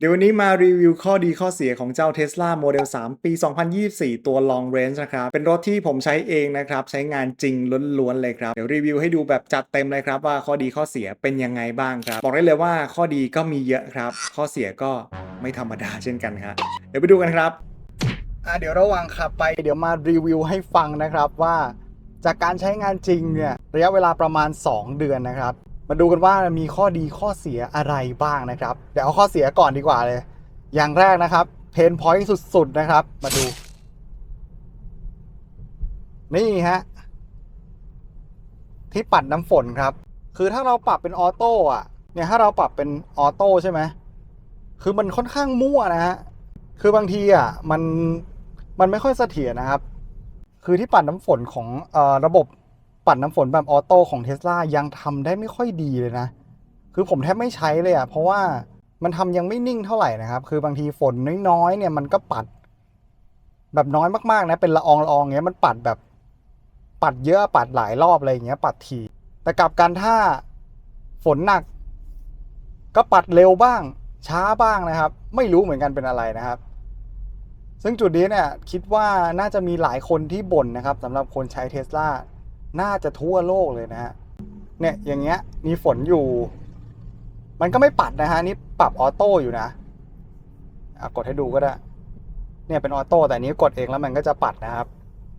เดี๋ยววันนี้มารีวิวข้อดีข้อเสียของเจ้า Tesla Model 3 ปี 2024 ตัว Long Range นะครับ เป็นรถที่ผมใช้เองนะครับ ใช้งานจริงล้วนๆเลยครับ เดี๋ยวรีวิวให้ดูแบบจัดเต็มเลยครับว่าข้อดีข้อเสียเป็นยังไงบ้างครับ บอกได้เลยว่าข้อดีก็มีเยอะครับ ข้อเสียก็ไม่ธรรมดาเช่นกันครับเดี๋ยวไปดูกันครับอะเดี๋ยวระหว่างขับไปเดี๋ยวมารีวิวให้ฟังนะครับว่า จากการใช้งานจริงเนี่ยระยะเวลาประมาณ 2 เดือนนะครับ มาดูกันว่ามีข้อดีข้อเสียอะไรบ้างนะครับ เดี๋ยวเอาข้อเสียก่อนดีกว่าเลย อย่างแรกนะครับ เพนพอยต์สุดๆนะครับ มาดู นี่ฮะ ที่ปัดน้ำฝนครับ คือถ้าเราปรับเป็นออโต้อะเนี่ยถ้าเราปรับเป็นออโต้ใช่ไหมคือมันค่อนข้างมั่วนะฮะ คือบางทีอะมันมันไม่ค่อยเสถียรนะครับ คือที่ปัดน้ำฝนของอระบบ ปัดน้ำฝนแบบออโต้ของเทสลายังทำได้ไม่ค่อยดีเลยนะ คือผมแทบไม่ใช้เลยอะ เพราะว่ามันทำยังไม่นิ่งเท่าไหร่นะครับ คือบางทีฝนน้อยๆเนี่ยมันก็ปัด แบบน้อยมากๆนะ เป็นละอองละอองเงี้ยมันปัดแบบ ปัดเยอะปัดหลายรอบอะไรอย่างเงี้ย ปัดทีแต่กลับกันถ้าฝนหนัก ก็ปัดเร็วบ้าง ช้าบ้างนะครับ ไม่รู้เหมือนกันเป็นอะไรนะครับ ซึ่งจุดนี้เนี่ยคิดว่าน่าจะมีหลายคนที่บ่นนะครับสำหรับคนใช้เทสลา น่าจะทั่วโลกเลยนะฮะเนี่ยอย่างเงี้ยมีฝนอยู่ มันก็ไม่ปัดนะฮะนี่ปรับออโต้อยู่นะกดให้ดูก็ได้ เนี่ยเป็นออโต้แต่อันนี้กดเองแล้วมันก็จะปัดนะครับ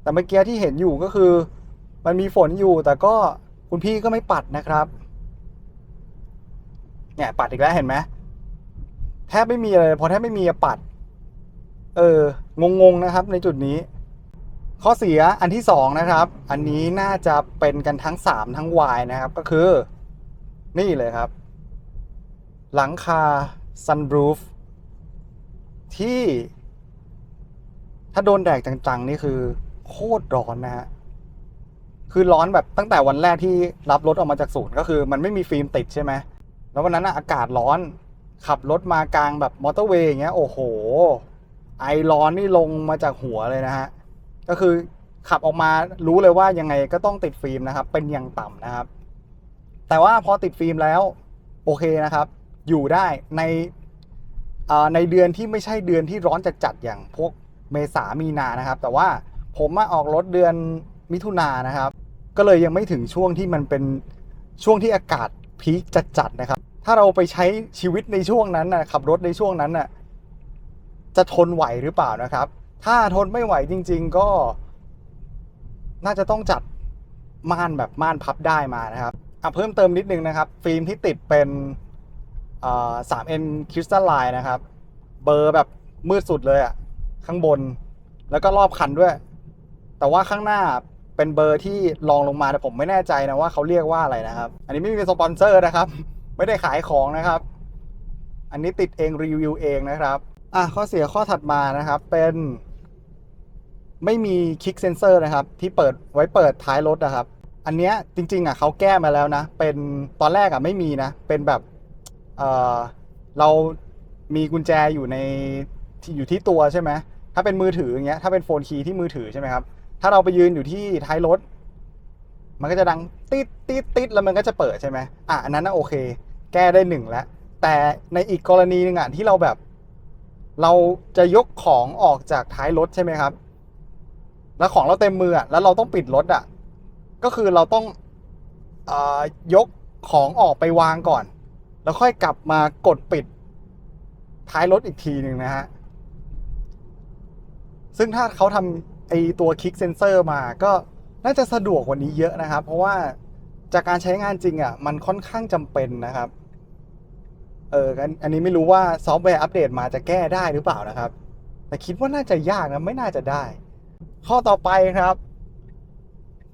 แต่เมื่อกี้ที่เห็นอยู่ก็คือ มันมีฝนอยู่แต่ก็คุณพี่ก็ไม่ปัดนะครับ เนี่ยปัดอีกแล้วเห็นไหมแทบไม่มีเลยพอแทบไม่มีปัด เอองงๆนะครับ ในจุดนี้ ข้อเสียอันที่สองนะครับ อันนี้น่าจะเป็นกันทั้งสามทั้งวายนะครับ ก็คือ นี่เลยครับ หลังคา sunroof ที่ ถ้าโดนแดดจังๆ นี่คือ โคตรร้อนนะฮะ คือร้อนแบบตั้งแต่วันแรกที่รับรถออกมาจากศูนย์ก็คือ มันไม่มีฟิล์มติดใช่ไหม แล้ววันนั้นอากาศร้อน ขับรถมากลางแบบมอเตอร์เวย์อย่างเงี้ย โอ้โห ไอร้อนนี่ลงมาจากหัวเลยนะฮะ ก็คือขับออกมารู้เลยว่ายังไงก็ต้องติดฟิล์มนะครับ เป็นอย่างต่ำนะครับ แต่ว่าพอติดฟิล์มแล้วโอเคนะครับ อยู่ได้ในในเดือนที่ไม่ใช่เดือนที่ร้อนจัดๆอย่างพวกเมษามีนานะครับ แต่ว่าผมมาออกรถเดือนมิถุนายนนะครับ ก็เลยยังไม่ถึงช่วงที่มันเป็นช่วงที่อากาศพีคจัดๆนะครับ ถ้าเราไปใช้ชีวิตในช่วงนั้นนะขับรถในช่วงนั้นน่ะจะทนไหวหรือเปล่านะครับ ถ้าทนไม่ไหวจริง ๆ ก็ น่าจะต้องจัดม่านแบบม่านพับได้มานะครับอะเพิ่มเติมนิดนึงนะครับ ฟิล์มที่ติดเป็นอ่า 3N Crystalline นะครับ เบอร์แบบมืดสุดเลยอะข้างบน แล้วก็รอบคันด้วย แต่ว่าข้างหน้าเป็นเบอร์ที่รองลงมาแต่ผมไม่แน่ใจนะว่าเขาเรียกว่าอะไรนะครับ อันนี้ไม่มีสปอนเซอร์นะครับ ไม่ได้ขายของนะครับ อันนี้ติดเองรีวิวเองนะครับ อะข้อเสียข้อถัดมานะครับเป็น ไม่มีคลิกเซนเซอร์นะครับ ที่เปิดไว้เปิดท้ายรถนะครับ อันเนี้ยจริงๆอะเขาแก้มาแล้วนะ เป็นตอนแรกอะไม่มีนะ เป็นแบบเออเรามีกุญแจอยู่ในอยู่ที่ตัวใช่ไหมถ้าเป็นมือถืออย่างเงี้ยถ้าเป็นโฟนคีย์ที่มือถือใช่ไหมครับ ถ้าเราไปยืนอยู่ที่ท้ายรถ มันก็จะดังติดติดติดแล้วมันก็จะเปิดใช่ไหมอะอันนั้นน่ะโอเค แก้ได้หนึ่งแล้วแต่ในอีกกรณีหนึ่งอะที่เราแบบ เราจะยกของออกจากท้ายรถใช่ไหมครับ แล้วของเราเต็มมืออะแล้วเราต้องปิดรถอะก็คือเราต้องเออยกของออกไปวางก่อน แล้วค่อยกลับมากดปิดท้ายรถอีกทีหนึ่งนะฮะ ซึ่งถ้าเขาทำไอตัวคลิกเซนเซอร์มาก็น่าจะสะดวกกว่านี้เยอะนะครับ เพราะว่าจากการใช้งานจริงอะ มันค่อนข้างจำเป็นนะครับ เอออันนี้ไม่รู้ว่าซอฟต์แวร์อัปเดตมาจะแก้ได้หรือเปล่านะครับ แต่คิดว่าน่าจะยากนะ ไม่น่าจะได้ ข้อต่อไปครับ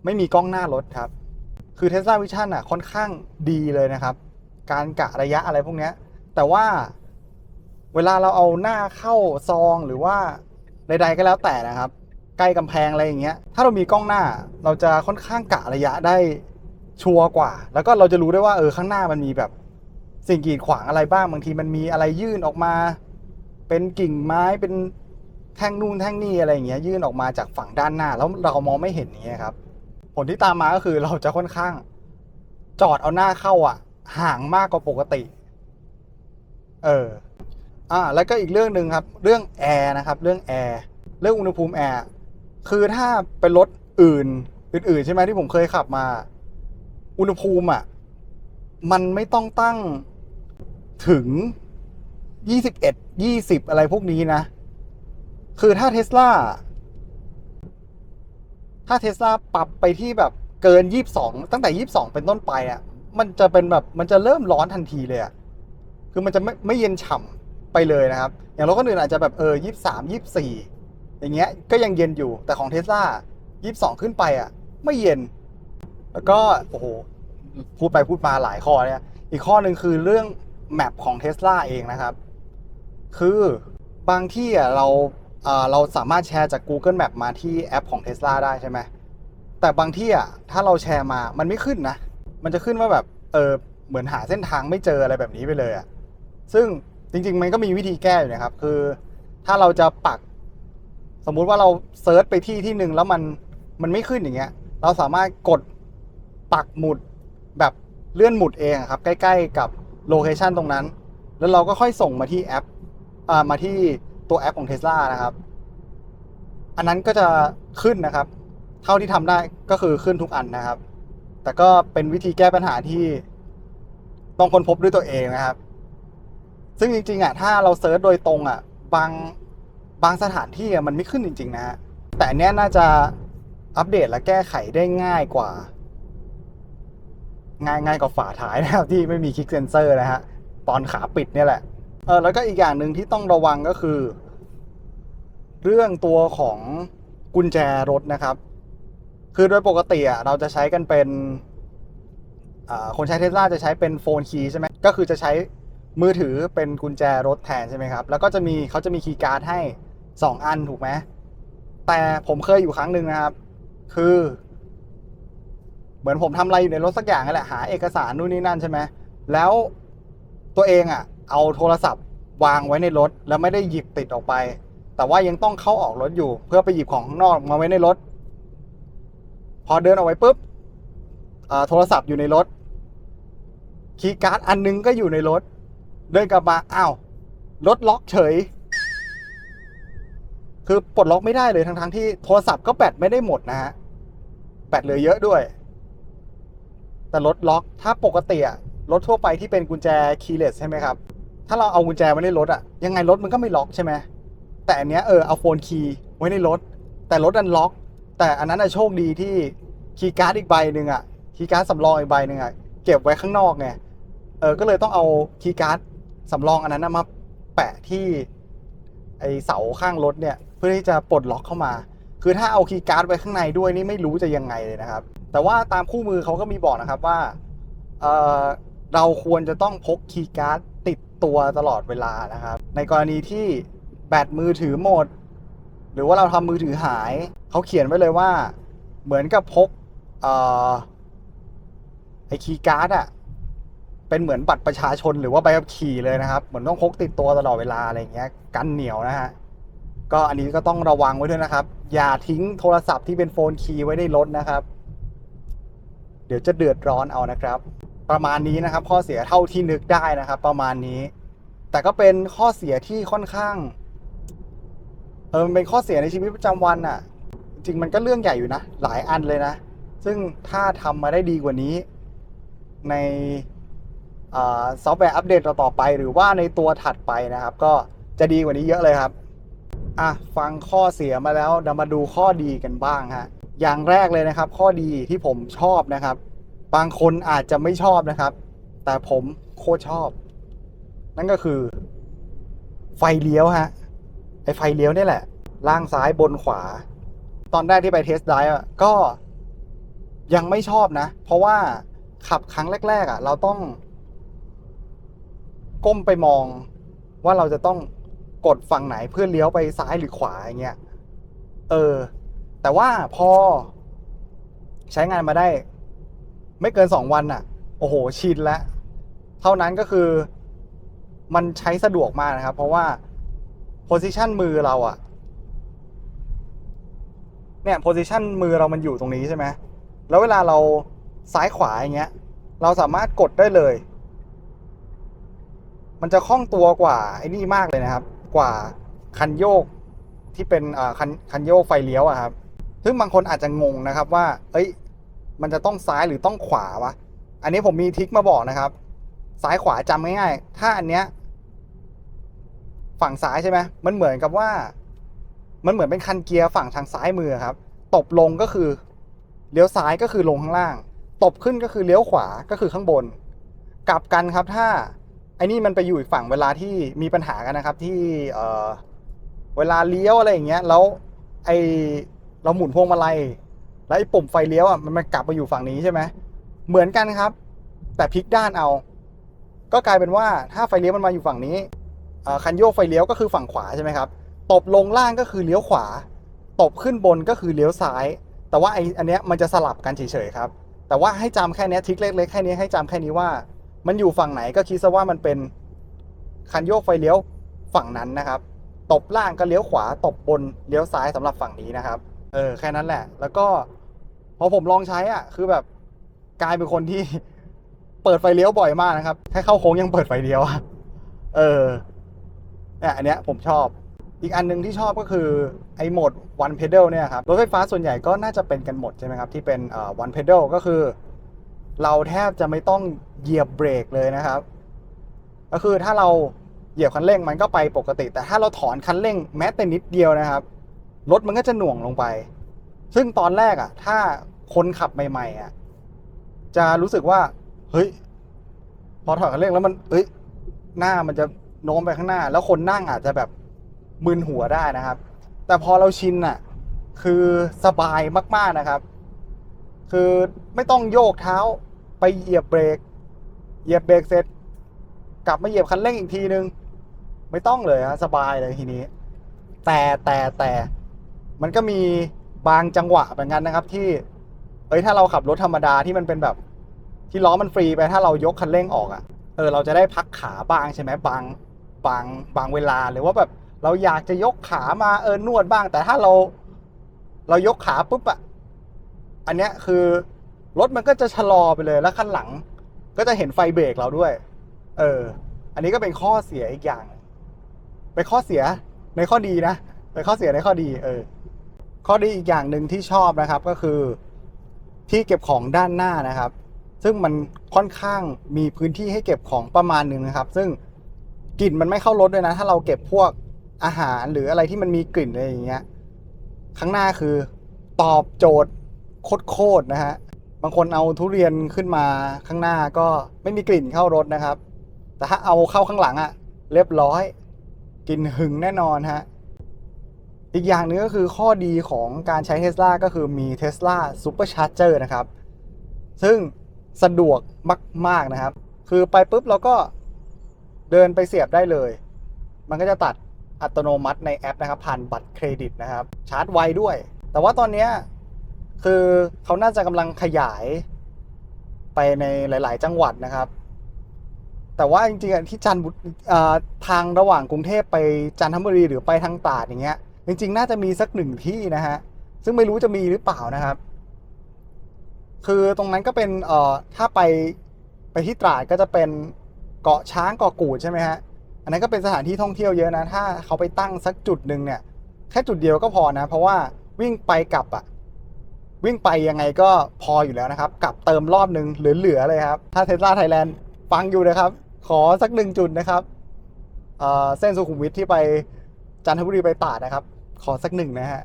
ไม่มีกล้องหน้ารถครับ คือ Tesla Vision อะ ค่อนข้างดีเลยนะครับ การกะระยะอะไรพวกเนี้ยแต่ว่าเวลาเราเอาหน้าเข้าซองหรือว่าใดๆก็แล้วแต่นะครับ ใกล้กำแพงอะไรอย่างเงี้ย ถ้าเรามีกล้องหน้าเราจะค่อนข้างกะระยะได้ชัวร์กว่า แล้วก็เราจะรู้ได้ว่าเออข้างหน้ามันมีแบบสิ่งกีดขวางอะไรบ้างบางทีมันมีอะไรยื่นออกมา เป็นกิ่งไม้เป็น แท่งนู่นแท่งนี่อะไรอย่างเงี้ยยื่นออกมาจากฝั่งด้านหน้า แล้วเรามองไม่เห็นอย่างเงี้ยครับ ผลที่ตามมาก็คือเราจะค่อนข้าง จอดเอาหน้าเข้าอะ ห่างมากกว่าปกติ เอออ่าแล้วก็อีกเรื่องหนึ่งครับ เรื่องแอร์นะครับ เรื่องแอร์เรื่องอุณหภูมิแอร์คือถ้าเป็นรถอื่น อื่นๆใช่ไหมที่ผมเคยขับมา อุณหภูมิอะมันไม่ต้องตั้งถึง 21 20 อะไรพวกนี้นะ คือถ้าเทสลาถ้าเทสลาปรับไปที่แบบเกิน 22 ตั้งแต่ 22 เป็นต้นไปอะมันจะเป็นแบบมันจะเริ่มร้อนทันทีเลยอะคือมันจะไม่ไม่เย็นฉ่ำไปเลยนะครับ อย่างรถคนอื่นอาจจะแบบเออ 23 24 อย่างเงี้ยก็ยังเย็นอยู่แต่ของเทสลา22 ขึ้นไปอะไม่เย็น แล้วก็โอ้โหพูดไปพูดมาหลายข้อเนี่ยอีกข้อหนึ่งคือเรื่องแมปของเทสลาเองนะครับ คือบางที่อะเรา เราสามารถแชร์จาก Google Map มาที่แอปของ Tesla ได้ใช่ไหมแต่บางที่อะถ้าเราแชร์มามันไม่ขึ้นนะ มันจะขึ้นว่าแบบเออเหมือนหาเส้นทางไม่เจออะไรแบบนี้ไปเลยอะซึ่งจริง ๆ มันก็มีวิธีแก้อยู่นะครับ คือ ถ้าเราจะปัก สมมุติว่าเราเซิร์ชไปที่ที่หนึ่งแล้วมันมันไม่ขึ้นอย่างเงี้ย เราสามารถกดปักหมุดแบบเลื่อนหมุดเองครับ ใกล้ ๆ กับโลเคชันตรงนั้น แล้วเราก็ค่อยส่งมาที่แอปอ่ามาที่ ตัวแอปของ Tesla นะครับ อันนั้นก็จะขึ้นนะครับ เท่าที่ทำได้ก็คือขึ้นทุกอันนะครับ แต่ก็เป็นวิธีแก้ปัญหาที่ต้องค้นพบด้วยตัวเองนะครับ ซึ่งจริงๆอะถ้าเราเซิร์ชโดยตรงอะบางบางสถานที่มันไม่ขึ้นจริง ๆ นะฮะแต่อันเนี้ยน่าจะอัปเดตและแก้ไขได้ง่ายกว่า ง่ายง่ายกว่าฝาท้ายนะครับที่ไม่มีคลิกเซนเซอร์นะฮะตอนขาปิดเนี่ยแหละ เออแล้วก็อีกอย่างหนึ่งที่ต้องระวังก็คือ เรื่องตัวของกุญแจรถนะครับ คือโดยปกติอะเราจะใช้กันเป็นคนใช้เทสลาจะใช้เป็นโฟนคีย์ใช่ไหมก็คือจะใช้มือถือเป็นกุญแจรถแทนใช่ไหมครับ แล้วก็จะมีเขาจะมีคีย์การ์ดให้ 2 อันถูกไหมแต่ผมเคยอยู่ครั้งหนึ่งนะครับ คือ เหมือนผมทำอะไรอยู่ในรถสักอย่างนั่นแหละหาเอกสารนู่นนี่นั่นใช่ไหมแล้วตัวเองอะ เอาโทรศัพท์วางไว้ในรถ แล้วไม่ได้หยิบติดออกไป แต่ว่ายังต้องเข้าออกรถอยู่ เพื่อไปหยิบของข้างนอกมาไว้ในรถ พอเดินออกไปปุ๊บโทรศัพท์อยู่ในรถคีย์การ์ดอันนึงก็อยู่ในรถ เดินกลับมาอ้าวรถล็อกเฉย คือปลดล็อกไม่ได้เลยทั้งทั้งที่โทรศัพท์ก็แบตไม่ได้หมดนะฮะแบตเหลือเยอะด้วย แต่รถล็อกถ้าปกติอะรถทั่วไปที่เป็นกุญแจคีย์เลสใช่ไหมครับ ถ้าเราเอากุญแจไว้ในรถอะยังไงรถมันก็ไม่ล็อกใช่ไหมแต่อันเนี้ยเออเอาโฟนคีย์ไว้ในรถ แต่รถดันล็อก แต่อันนั้นอะโชคดีที่คีย์การ์ดอีกใบหนึ่งอะคีย์การ์ดสำรองอีกใบหนึ่งอะเก็บไว้ข้างนอกไงเออก็เลยต้องเอาคีย์การ์ดสำรองอันนั้นมาแปะที่ไอเสาข้างรถเนี่ยเพื่อที่จะปลดล็อกเข้ามา คือถ้าเอาคีย์การ์ดไว้ข้างในด้วยนี่ไม่รู้จะยังไงเลยนะครับ แต่ว่าตามคู่มือเขาก็มีบอกนะครับว่าเออเราควรจะต้องพกคีย์การ์ด ตัวตลอดเวลานะครับ ในกรณีที่แบตมือถือหมด หรือว่าเราทำมือถือหาย เขาเขียนไว้เลยว่า เหมือนกับพกออไอคีย์การ์ดอะเป็นเหมือนบัตรประชาชนหรือว่าใบขับขี่เลยนะครับ เหมือนต้องพกติดตัวตลอดเวลาอะไรเงี้ย กันเหนียวนะฮะก็อันนี้ก็ต้องระวังไว้ด้วยนะครับ อย่าทิ้งโทรศัพท์ที่เป็นโฟนคีย์ไว้ในรถนะครับ เดี๋ยวจะเดือดร้อนเอานะครับ ประมาณนี้นะครับ ข้อเสียเท่าที่นึกได้นะครับ ประมาณนี้ แต่ก็เป็นข้อเสียที่ค่อนข้างเออมันเป็นข้อเสียในชีวิตประจำวันอะจริงมันก็เรื่องใหญ่อยู่นะ หลายอันเลยนะ ซึ่งถ้าทำมาได้ดีกว่านี้ ในซอฟต์แวร์อัปเดตต่อไป หรือว่าในตัวถัดไปนะครับ ก็จะดีกว่านี้เยอะเลยครับอะฟังข้อเสียมาแล้วเดี๋ยวมาดูข้อดีกันบ้างฮะอย่างแรกเลยนะครับ ข้อดีที่ผมชอบนะครับ บางคนอาจจะไม่ชอบนะครับ แต่ผมโคตรชอบ นั่นก็คือ ไฟเลี้ยวฮะ ไอไฟเลี้ยวนี่แหละ ล่างซ้ายบนขวา ตอนแรกที่ไปเทสไดรฟ์อะก็ยังไม่ชอบนะ เพราะว่าขับครั้งแรก ๆ อะ เราต้อง ก้มไปมองว่าเราจะต้องกดฝั่งไหนเพื่อเลี้ยวไปซ้ายหรือขวาอย่างเงี้ย เออ แต่ว่าพอใช้งานมาได้ ไม่เกินสองวันอะ โอ้โห ชินแล้ว เท่านั้นก็คือมันใช้สะดวกมากนะครับ เพราะว่าโพซิชันมือเราอะเนี่ยโพซิชันมือเรามันอยู่ตรงนี้ใช่ไหม แล้วเวลาเราซ้ายขวาอย่างเงี้ย เราสามารถกดได้เลย มันจะคล่องตัวกว่าไอ้นี่มากเลยนะครับ กว่าคันโยกที่เป็นอ่าคันคันโยกไฟเลี้ยวอะครับ ซึ่งบางคนอาจจะงงนะครับว่า เอ้ย มันจะต้องซ้ายหรือต้องขวาวะ อันนี้ผมมีทิคมาบอกนะครับ ซ้ายขวาจำง่ายๆ ถ้าอันเนี้ย ฝั่งซ้ายใช่ไหมมันเหมือนกับว่า มันเหมือนเป็นคันเกียร์ฝั่งทางซ้ายมือครับ ตบลงก็คือเลี้ยวซ้ายก็คือลงข้างล่าง ตบขึ้นก็คือเลี้ยวขวาก็คือข้างบน กลับกันครับถ้าไอ้นี่มันไปอยู่อีกฝั่งเวลาที่มีปัญหากันนะครับ ที่เออเวลาเลี้ยวอะไรอย่างเงี้ย แล้วไอเราหมุนพวงมาลัย แล้วไอ้ปุ่มไฟเลี้ยวอะมันมันกลับมาอยู่ฝั่งนี้ใช่ไหมเหมือนกันครับ แต่พลิกด้านเอา ก็กลายเป็นว่าถ้าไฟเลี้ยวมันมาอยู่ฝั่งนี้คันโยกไฟเลี้ยวก็คือฝั่งขวาใช่ไหมครับตบลงล่างก็คือเลี้ยวขวา ตบขึ้นบนก็คือเลี้ยวซ้าย แต่ว่าไออันเนี้ยมันจะสลับกันเฉยๆครับ แต่ว่าให้จำแค่นี้ยทริคเล็กๆแค่นี้ให้จำแค่นี้ว่า มันอยู่ฝั่งไหนก็คิดซะว่ามันเป็นคันโยกไฟเลี้ยวฝั่งนั้นนะครับ ตบล่างก็เลี้ยวขวา ตบบนเลี้ยวซ้ายสำหรับฝั่งนี้นะครับ เออแค่นั้นแหละ แล้วก็พอผมลองใช้อะ คือแบบกลายเป็นคนที่เปิดไฟเลี้ยวบ่อยมากนะครับแค่เข้าโค้งยังเปิดไฟเลี้ยวอะเออเนี่ยอันเนี้ยผมชอบ อีกอันหนึ่งที่ชอบก็คือไอ้โหมด one pedal เนี่ยครับรถไฟฟ้าส่วนใหญ่ก็น่าจะเป็นกันหมดใช่ไหมครับ ที่เป็นเอ่อ one pedal ก็คือ เราแทบจะไม่ต้องเหยียบเบรกเลยนะครับ ก็คือถ้าเราเหยียบคันเร่งมันก็ไปปกติ แต่ถ้าเราถอนคันเร่งแม้แต่นิดเดียวนะครับ รถมันก็จะหน่วงลงไป ซึ่งตอนแรกอะ ถ้าคนขับใหม่ๆอะ จะรู้สึกว่า เฮ้ย พอถอนคันเร่งแล้วมัน เอ้ย หน้ามันจะโน้มไปข้างหน้า แล้วคนนั่งอาจจะแบบมึนหัวได้นะครับ แต่พอเราชินอะ คือสบายมากๆนะครับ คือไม่ต้องโยกเท้าไปเหยียบเบรก เหยียบเบรกเสร็จ กลับมาเหยียบคันเร่งอีกทีนึง ไม่ต้องเลยฮะสบายเลยทีนี้ แต่แต่แต่ มันก็มีบางจังหวะเหมือนกันนะครับ ที่เอ้ยถ้าเราขับรถธรรมดาที่มันเป็นแบบที่ล้อมันฟรีไปถ้าเรายกคันเร่งออกอะ่ะเออเราจะได้พักขาบ้างใช่ไหมบางบางบางเวลาหรือว่าแบบเราอยากจะยกขามาเออนวดบ้าง แต่ถ้าเรา เรายกขาปุ๊บอะอันเนี้ยคือรถมันก็จะชะลอไปเลยแล้วคันหลัง ก็จะเห็นไฟเบรกเราด้วย เออ อันนี้ก็เป็นข้อเสียอีกอย่างเป็นข้อเสียในข้อดีนะเป็นข้อเสียในข้อดี เออ ข้อดีอีกอย่างหนึ่งที่ชอบนะครับก็คือที่เก็บของด้านหน้านะครับ ซึ่งมันค่อนข้างมีพื้นที่ให้เก็บของประมาณหนึ่งนะครับ ซึ่งกลิ่นมันไม่เข้ารถด้วยนะ ถ้าเราเก็บพวกอาหารหรืออะไรที่มันมีกลิ่นอะไรอย่างเงี้ยข้างหน้าคือตอบโจทย์โคตรๆนะฮะบางคนเอาทุเรียนขึ้นมาข้างหน้าก็ไม่มีกลิ่นเข้ารถนะครับ แต่ถ้าเอาเข้าข้างหลังอะเรียบร้อยกลิ่นหึงแน่นอนฮะ อีกอย่างหนึงก็คือข้อดีของการใช้ Tesla ก็คือมี Tesla Supercharger นะครับ ซึ่งสะดวกมาก ๆ นะครับ คือไปปุ๊บเราก็เดินไปเสียบได้เลย มันก็จะตัดอัตโนมัติในแอปนะครับ ผ่านบัตรเครดิตนะครับ ชาร์จไวด้วย แต่ว่าตอนนี้คือเขาน่าจะกำลังขยายไปในหลาย ๆ จังหวัดนะครับ แต่ว่าจริงๆที่จันทาทางระหว่างกรุงเทพไปจันทบุรีหรือไปทางตราดอย่างเงี้ย จริงๆ น่าจะมีสักหนึ่งที่นะฮะ ซึ่งไม่รู้จะมีหรือเปล่านะครับ คือตรงนั้นก็เป็นเอ่อถ้าไปไปที่ตราดก็จะเป็นเกาะช้างเกาะกูดใช่ไหมฮะ อันนั้นก็เป็นสถานที่ท่องเที่ยวเยอะนะ ถ้าเขาไปตั้งสักจุดหนึ่งเนี่ย แค่จุดเดียวก็พอนะ เพราะว่าวิ่งไปกลับอะวิ่งไปยังไงก็พออยู่แล้วนะครับ กลับเติมรอบหนึ่งเหลือๆเลยครับ ถ้าเทสลาไทยแลนด์ฟังอยู่นะครับ ขอสักหนึ่งจุดนะครับเอ่อเส้นสุขุมวิทที่ไปจันทบุรีไปตราดนะครับ ขอสักหนึ่งนะฮะ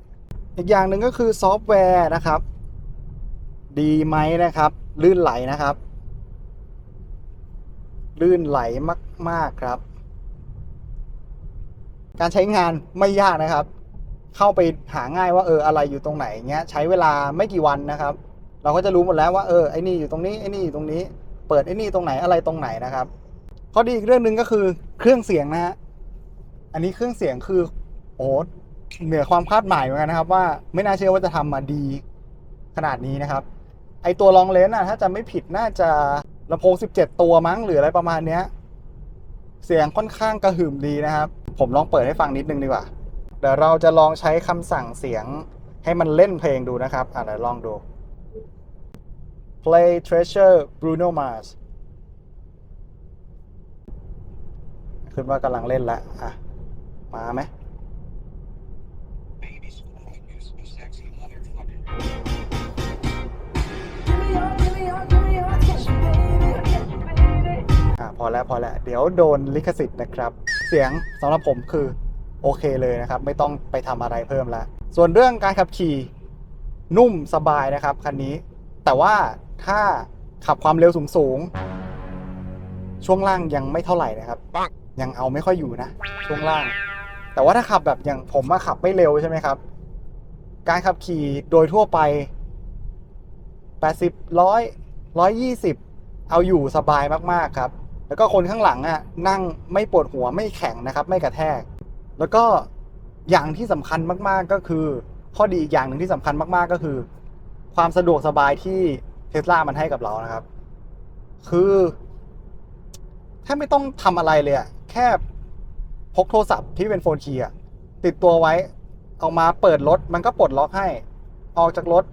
อีกอย่างหนึ่งก็คือซอฟต์แวร์นะครับ ดีไหมนะครับ ลื่นไหลนะครับ ลื่นไหลมาก ๆครับ การใช้งานไม่ยากนะครับ เข้าไปหาง่ายว่าเอออะไรอยู่ตรงไหนเงี้ย ใช้เวลาไม่กี่วันนะครับ เราก็จะรู้หมดแล้วว่าเออไอ้นี่อยู่ตรงนี้ไอ้นี่อยู่ตรงนี้ เปิดไอ้นี่ตรงไหนอะไรตรงไหนนะครับข้อดีอีกเรื่องหนึ่งก็คือเครื่องเสียงนะฮะ อันนี้เครื่องเสียงคือโอ้ เหนือความคาดหมายเหมือนกันนะครับ ว่าไม่น่าเชื่อว่าจะทำมาดีขนาดนี้นะครับ ไอตัวลองเลนส์อะถ้าจะไม่ผิดน่าจะลำโพง 17 ตัวมั้งหรืออะไรประมาณเนี้ย เสียงค่อนข้างกระหึ่มดีนะครับ ผมลองเปิดให้ฟังนิดนึงดีกว่า เดี๋ยวเราจะลองใช้คำสั่งเสียงให้มันเล่นเพลงดูนะครับ อะเดี๋ยวลองดู play treasure Bruno Mars ขึ้นว่ากำลังเล่นล้วอะ มาไหม พอแล้วพอแล้วเดี๋ยวโดนลิขสิทธิ์นะครับ เสียงสำหรับผมคือโอเคเลยนะครับ ไม่ต้องไปทำอะไรเพิ่มแล้วส่วนเรื่องการขับขี่นุ่มสบายนะครับคันนี้ แต่ว่าถ้าขับความเร็วสูงสูงๆช่วงล่างยังไม่เท่าไหร่นะครับ ยังเอาไม่ค่อยอยู่นะ ช่วงล่าง แต่ว่าถ้าขับแบบอย่างผมมาขับไม่เร็วใช่ไหมครับ การขับขี่โดยทั่วไป 80 100 120 เอาอยู่สบายมากๆครับ แล้วก็คนข้างหลังอะนั่งไม่ปวดหัวไม่แข็งนะครับ ไม่กระแทก แล้วก็อย่างที่สำคัญมากๆก็คือ ข้อดีอีกอย่างหนึ่งที่สำคัญมากๆก็คือ ความสะดวกสบายที่เทสลามันให้กับเรานะครับ คือแทบไม่ต้องทำอะไรเลยอะแค่พกโทรศัพท์ที่เป็นโฟนคีย์ติดตัวไว้ เอามาเปิดรถ มันก็ปลดล็อกให้ ออกจากรถ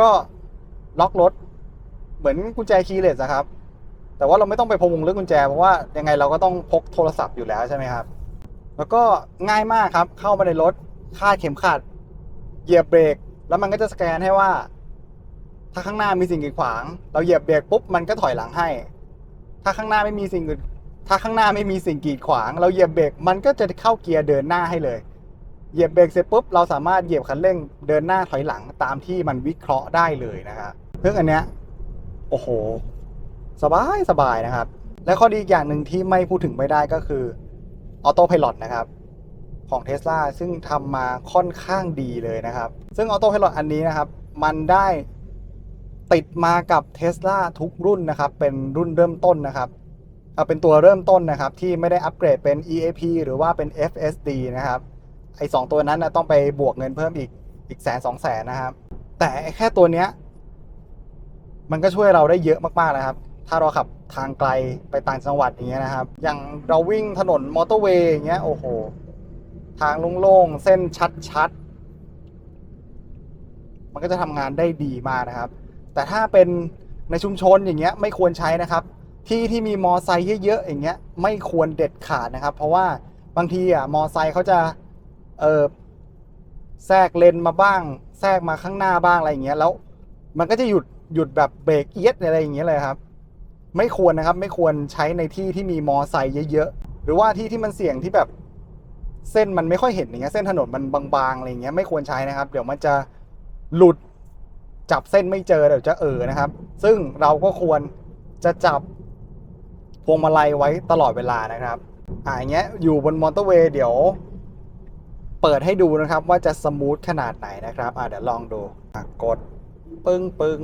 ก็ล็อกรถ เหมือนกุญแจคีย์เลสอะครับ แต่ว่าเราไม่ต้องไปพวงเรื่องกุญแจเพราะว่ายังไงเราก็ต้องพกโทรศัพท์อยู่แล้วใช่ไหมครับ แล้วก็ง่ายมากครับเข้ามาในรถคาดเข็มขัดเหยียบเบรกแล้วมันก็จะสแกนให้ว่า ถ้าข้างหน้ามีสิ่งกีดขวาง เราเหยียบเบรกปุ๊บมันก็ถอยหลังให้ ถ้าข้างหน้าไม่มีสิ่งถ้าข้างหน้าไม่มีสิ่งกีดขวาง เราเหยียบเบรกมันก็จะเข้าเกียร์เดินหน้าให้เลยเหยียบเบรกเสร็จปุ๊บเราสามารถเหยียบคันเร่งเดินหน้าถอยหลังตามที่มันวิเคราะห์ได้เลยนะครับเรื่องอันเนี้ยโอ้โห สบายสบายนะครับ และข้อดีอีกอย่างหนึ่งที่ไม่พูดถึงไม่ได้ก็คือออโต้พ l o t นะครับของ Tesla ซึ่งทำมาค่อนข้างดีเลยนะครับ ซึ่งออโต้พ l o t อันนี้นะครับ มันได้ติดมากับ Tesla ทุกรุ่นนะครับ เป็นรุ่นเริ่มต้นนะครับเอาเป็นตัวเริ่มต้นนะครับ ที่ไม่ได้อัปเกรดเป็น EAP หรือว่าเป็น FSD นะครับไอ้สองตัวนั้นนะต้องไปบวกเงินเพิ่มอีกอีกแสนสองแสนนะครับ แต่แค่ตัวเนี้ยมันก็ช่วยเราได้เยอะมากๆนะครับ ถ้าเราขับทางไกลไปต่างจังหวัดอย่างเงี้ยนะครับ อย่างเราวิ่งถนนมอเตอร์เวย์อย่างเงี้ยโอ้โห ทางโล่งๆ เส้นชัดๆ มันก็จะทำงานได้ดีมากนะครับ แต่ถ้าเป็นในชุมชนอย่างเงี้ยไม่ควรใช้นะครับ ที่ที่มีมอไซค์เยอะๆอย่างเงี้ยไม่ควรเด็ดขาดนะครับ เพราะว่าบางทีอะมอไซค์เขาจะเออแทรกเลนมาบ้าง แทรกมาข้างหน้าบ้างอะไรอย่างเงี้ยแล้ว มันก็จะหยุดหยุดแบบเบรกเอียดอะไรอย่างเงี้ยเลยครับ ไม่ควรนะครับ ไม่ควรใช้ในที่ที่มีมอไซค์เยอะๆ หรือว่าที่ที่มันเสี่ยงที่แบบเส้นมันไม่ค่อยเห็นอย่างเงี้ยเส้นถนนมันบางๆอะไรเงี้ยไม่ควรใช้นะครับ เดี๋ยวมันจะหลุดจับเส้นไม่เจอเดี๋ยวจะเออนะครับ ซึ่งเราก็ควรจะจับพวงมาลัยไว้ตลอดเวลานะครับอ่าอย่างเงี้ยอยู่บนมอเตอร์เวย์เดี๋ยว เปิดให้ดูนะครับว่าจะสมูทขนาดไหนนะครับอ่าเดี๋ยวลองดูอะกดปึ้งปึ้ง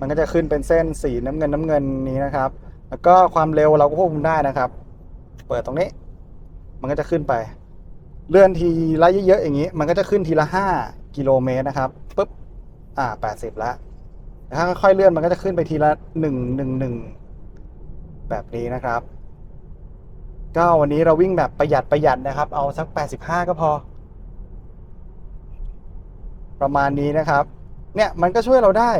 มันก็จะขึ้นเป็นเส้นสีน้ำเงินน้ำเงินนี้นะครับ แล้วก็ความเร็วเราก็ควบคุมได้นะครับ เปิดตรงนี้ มันก็จะขึ้นไป เลื่อนทีละเยอะๆอย่างนี้ มันก็จะขึ้นทีละห้ากิโลเมตรนะครับปุ๊บอ่าแปดสิบละถ้าค่อยๆเลื่อนมันก็จะขึ้นไปทีละหนึ่งหนึ่งหนึ่งแบบนี้นะครับก็วันนี้เราวิ่งแบบประหยัดประหยัดนะครับ เอาสักแปดสิบห้าก็พอ ประมาณนี้นะครับ เนี่ยมันก็ช่วยเราได้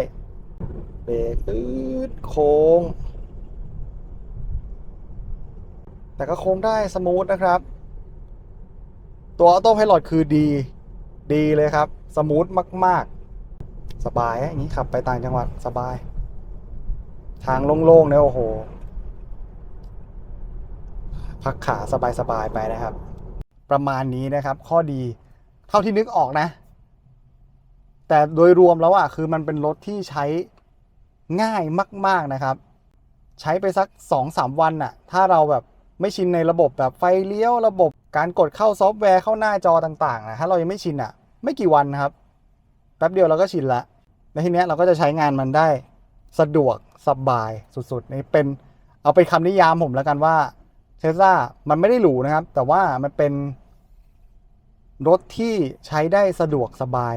เบรกอืดโค้ง แต่ก็โค้งได้สมูทนะครับ ตัวออโต้ไพลอตคือดี ดีเลยครับ สมูทมาก ๆ สบายอะอย่างนี้ขับไปต่างจังหวัดสบาย ทางโล่งๆเนี่ยโอ้โห พักขาสบาย ๆ ไปนะครับ ประมาณนี้นะครับ ข้อดีเท่าที่นึกออกนะ แต่โดยรวมแล้วอะคือมันเป็นรถที่ใช้ ง่ายมาก ๆนะครับ ใช้ไปสัก2อสวันน่ะ ถ้าเราแบบไม่ชินในระบบแบบไฟเลี้ยวระบบการกดเข้าซอฟต์แวร์เข้าหน้าจอต่างๆนะถ้าเรายังไม่ชินอะ ไม่กี่วันครับ แป๊บเดียวเราก็ชินละแล้วทีเนี้ยเราก็จะใช้งานมันได้สะดวกสบายสุดๆนี่เป็นเอาเป็นคำนิยามผมแล้วกันว่าเทสลามันไม่ได้หรูนะครับ แต่ว่ามันเป็น รถที่ใช้ได้สะดวกสบาย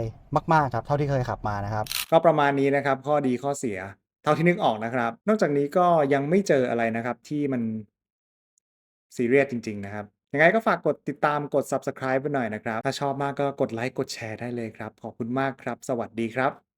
มาก ๆ ครับ เท่าที่เคยขับมานะครับ ก็ประมาณนี้นะครับ ข้อดีข้อเสีย เท่าที่นึกออกนะครับ นอกจากนี้ก็ยังไม่เจออะไรนะครับ ที่มันซีเรียสจริง ๆ นะครับ ยังไงก็ฝากกดติดตามกด subscribe ไปหน่อยนะครับ ถ้าชอบมากก็กดไลค์กดแชร์ได้เลยครับ ขอบคุณมากครับ สวัสดีครับ